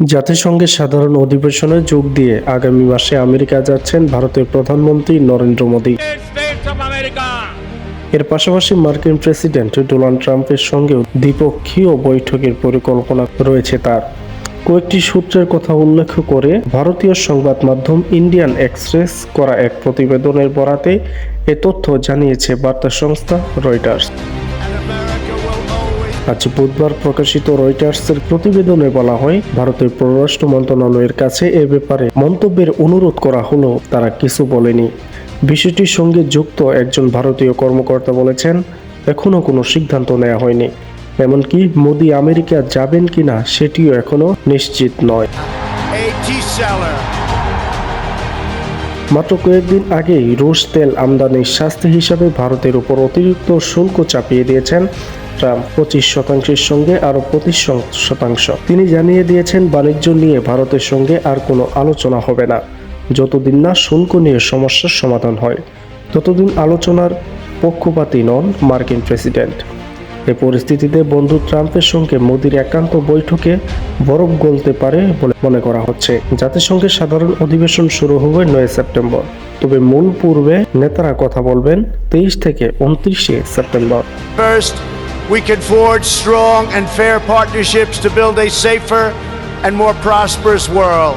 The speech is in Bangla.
জাতিসংঘের সাধারণ অধিবেশনে যোগ দিয়ে আগামী মাসে আমেরিকা যাচ্ছেন ভারতের প্রধানমন্ত্রী নরেন্দ্র মোদী. এর পাশাপাশি মার্কিন প্রেসিডেন্ট ডোনাল্ড ট্রাম্পের সঙ্গেও দ্বিপক্ষীয় বৈঠকের পরিকল্পনা রয়েছে তার কয়েকটি সূত্রের কথা উল্লেখ করে ভারতীয় সংবাদ মাধ্যম ইন্ডিয়ান এক্সপ্রেস করা এক প্রতিবেদনের বরাতে এ তথ্য জানিয়েছে বার্তা সংস্থা রয়টার্স আজ বুধবার প্রকাশিত রয়টার্সের প্রতিবেদনে বলা হয় ভারতের পররাষ্ট্র মন্ত্রণালয়ের কাছে এ ব্যাপারে মন্তব্যের অনুরোধ করা হলেও তারা কিছু বলেনি। বিষয়টির সঙ্গে যুক্ত একজন ভারতীয় কর্মকর্তা বলেছেন এখনও কোনো সিদ্ধান্ত নেওয়া হয়নি। এমনকি মোদি আমেরিকা যাবেন কিনা সেটিও এখনও নিশ্চিত নয়. মাত্র কয়েকদিন আগেই রুশ তেল আমদানির শাস্তি হিসাবে ভারতের উপর অতিরিক্ত শুল্ক চাপিয়ে দিয়েছেন ট্রাম্প পঁচিশ শতাংশের সঙ্গে আরও পঁচিশ শতাংশ। তিনি জানিয়ে দিয়েছেন, বাণিজ্য নিয়ে ভারতের সঙ্গে আর কোনো আলোচনা হবে না। যতদিন না শুল্ক নিয়ে সমস্যার সমাধান হয়, ততদিন আলোচনার পক্ষপাতী নন মার্কিন প্রেসিডেন্ট। এ পরিস্থিতিতে বন্ধু ট্রাম্পের সঙ্গে মোদির একান্ত বৈঠকে বরফ গলতে পারে বলে মনে করা হচ্ছে। জাতিসংঘের সাধারণ অধিবেশন শুরু হবে নয় সেপ্টেম্বর। তবে মূল পূর্বে নেতারা কথা বলবেন তেইশ থেকে উনত্রিশে September. We can forge strong and fair partnerships to build a safer and more prosperous world.